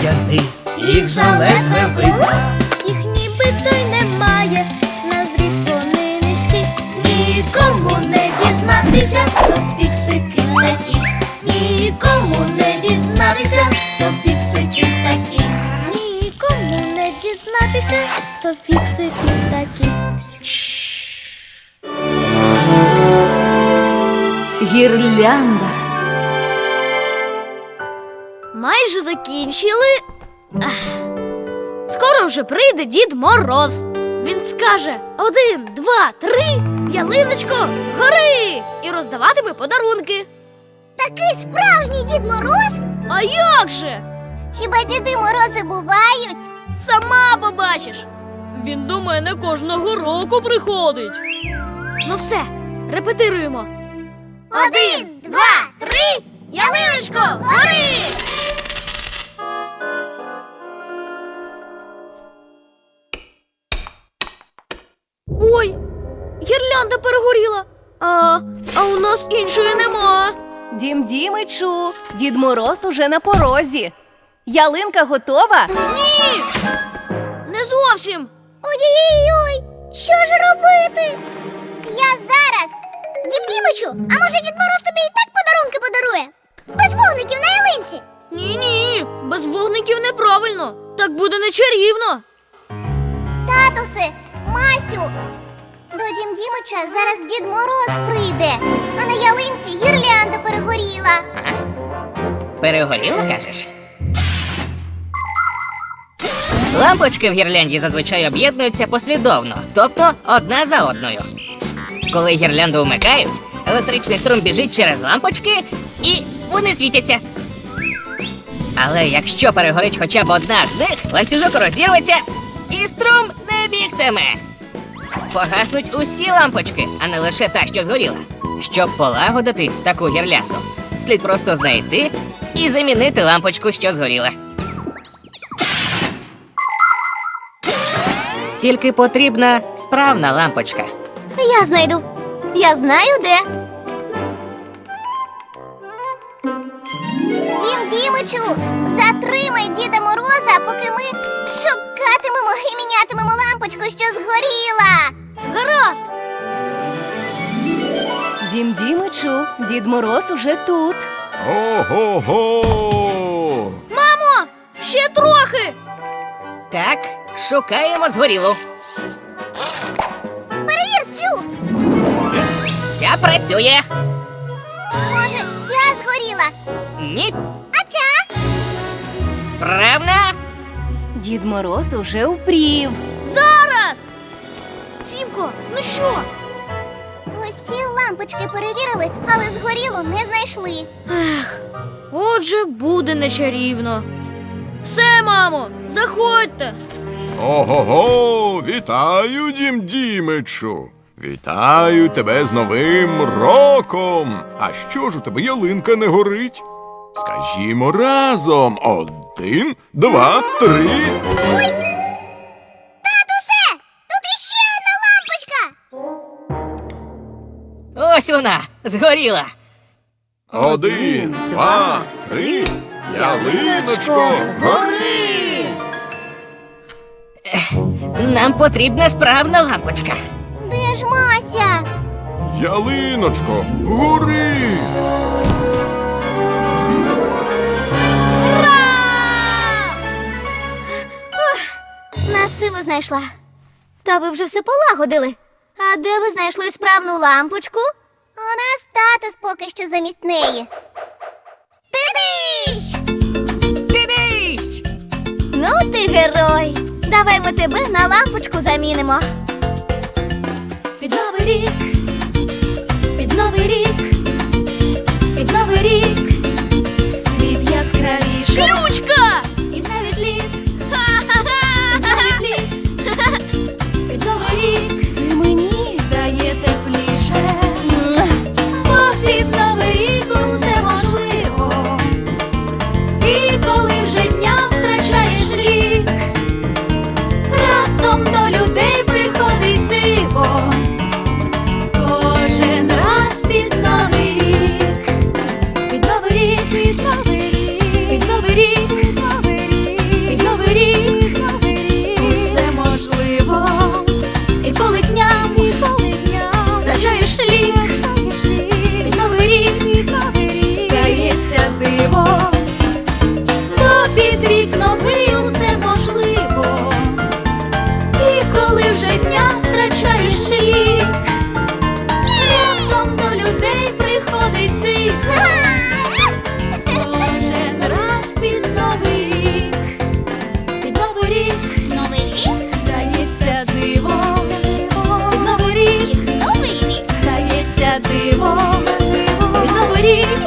одягни, їх заледве видно. Їх нібито й немає, на зріст вони низькі. Нікому не дізнатися, то фіксики такі. Нікому не дізнатися, то фіксики такі. Нікому не дізнатися, то фіксики такі. Гірлянда. Майже закінчили. Ах. Скоро вже прийде дід Мороз. Він скаже один, два, три, ялиночко, гори! І роздаватиме подарунки. Такий справжній Дід Мороз? А як же? Хіба діди морози бувають? Сама побачиш. Він до мене кожного року приходить. Ну все, репетируємо. Один, два, три, Ялиночко, гори! Гірлянда перегоріла. А, а у нас іншої нема. Дім Дімичу, Дід Мороз уже на порозі. Ялинка готова? Ні! Не зовсім. Ой-ой-ой, що ж робити? Я зараз. Дім Дімичу, а може Дід Мороз тобі і так подарунки подарує? Без вогників на ялинці. Ні, ні, без вогників неправильно. Так буде нечарівно. Татусе, Масю. Дім Дімича зараз Дід Мороз прийде, а на ялинці гірлянда перегоріла. Перегоріло, кажеш? Лампочки в гірлянді зазвичай об'єднуються послідовно, тобто одна за одною. Коли гірлянду вмикають, електричний струм біжить через лампочки і вони світяться. Але якщо перегорить хоча б одна з них, ланцюжок розірветься і струм не бігтиме. Погаснуть усі лампочки, а не лише та, що згоріла. Щоб полагодити таку гірлянду, слід просто знайти і замінити лампочку, що згоріла. Тільки потрібна справна лампочка. Я знайду. Я знаю де. Дім Дімичу, затримай Діда Мороза, поки ми шукатимемо і мінятимемо лампочку, що згоріла. Дім Дімичу, Дід Мороз уже тут. Ого-го! Мамо, ще трохи. Так, шукаємо згорілу. Перевір цю. Ця працює. Може, ця згоріла, Ні, а ця? справна. Дід Мороз уже впрів. Зараз. Сімко, ну що? Усі лампочки перевірили, але згорілу не знайшли. Ех, отже, буде нечарівно. Все, мамо, заходьте. Ого-го! Вітаю, дім Дімичу! Вітаю тебе з Новим роком! А що ж у тебе ялинка не горить? Скажімо разом. Один, два, три. Ось вона згоріла. Один, два, три. Ялиночко, Гори! Нам потрібна справна лампочка. Де ж Мася? ялиночко, гори! На силу знайшла. Та ви вже все полагодили. А де ви знайшли справну лампочку? У нас татус поки що замість неї. Ти-дищ! Ну ти герой. Давай ми тебе на лампочку замінимо. Під новий рік, під новий рік, під новий рік, світ яскравіше. Ключка! Flores